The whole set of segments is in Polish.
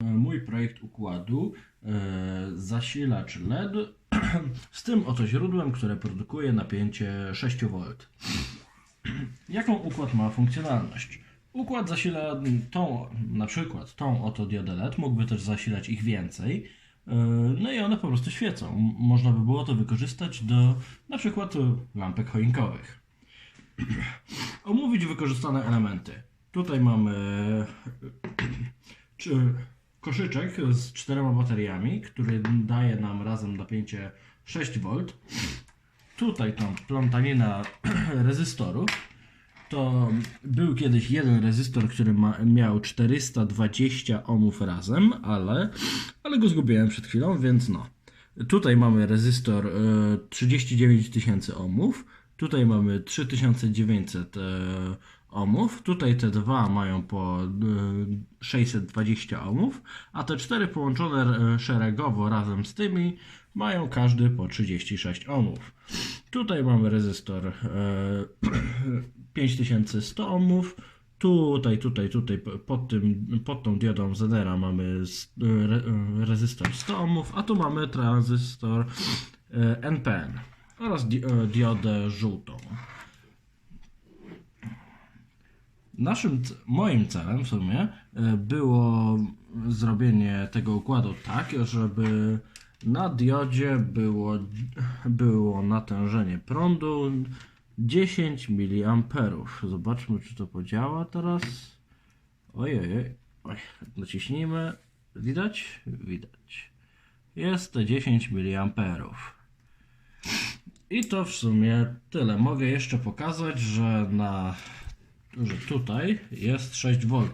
mój projekt układu e, zasilacz LED z tym oto źródłem, które produkuje napięcie 6V. Jaką układ ma funkcjonalność? Układ zasila tą, na przykład tą oto diodę LED, mógłby też zasilać ich więcej. e, No i one po prostu świecą. Można by było to wykorzystać do na przykład lampek choinkowych. Omówić wykorzystane elementy. Tutaj mamy czy koszyczek z czterema bateriami, który daje nam razem napięcie 6V. Tutaj tą plątanina rezystorów. To był kiedyś jeden rezystor, który ma, miał 420 ohmów razem, ale, ale go zgubiłem przed chwilą, więc no. Tutaj mamy rezystor e, 39 tysięcy ohmów, tutaj mamy 3900 e, ohmów, tutaj te dwa mają po e, 620 ohmów, a te cztery połączone e, szeregowo razem z tymi mają każdy po 36 ohmów. Tutaj mamy rezystor e, 5100 ohmów. Tutaj, tutaj, tutaj po- pod, tym, pod tą diodą Zenera mamy e, rezystor 100 ohmów, a tu mamy tranzystor e, NPN oraz di, e, diodę żółtą. Naszym, moim celem w sumie e, było zrobienie tego układu tak, żeby na diodzie było, było natężenie prądu 10 mA. Zobaczmy, czy to podziała teraz. Ojej, oj, naciśnijmy. Widać? Widać. Jest to 10 mA. I to w sumie tyle. Mogę jeszcze pokazać, że na że tutaj jest 6 V,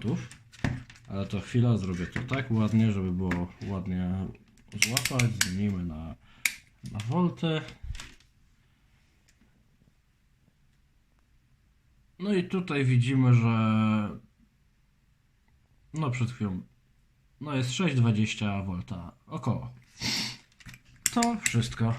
ale to chwila zrobię to tak ładnie, żeby było ładnie złapać. Zmienimy na, na volty. No i tutaj widzimy, że no przed chwilą no jest 6,20 V około. To wszystko.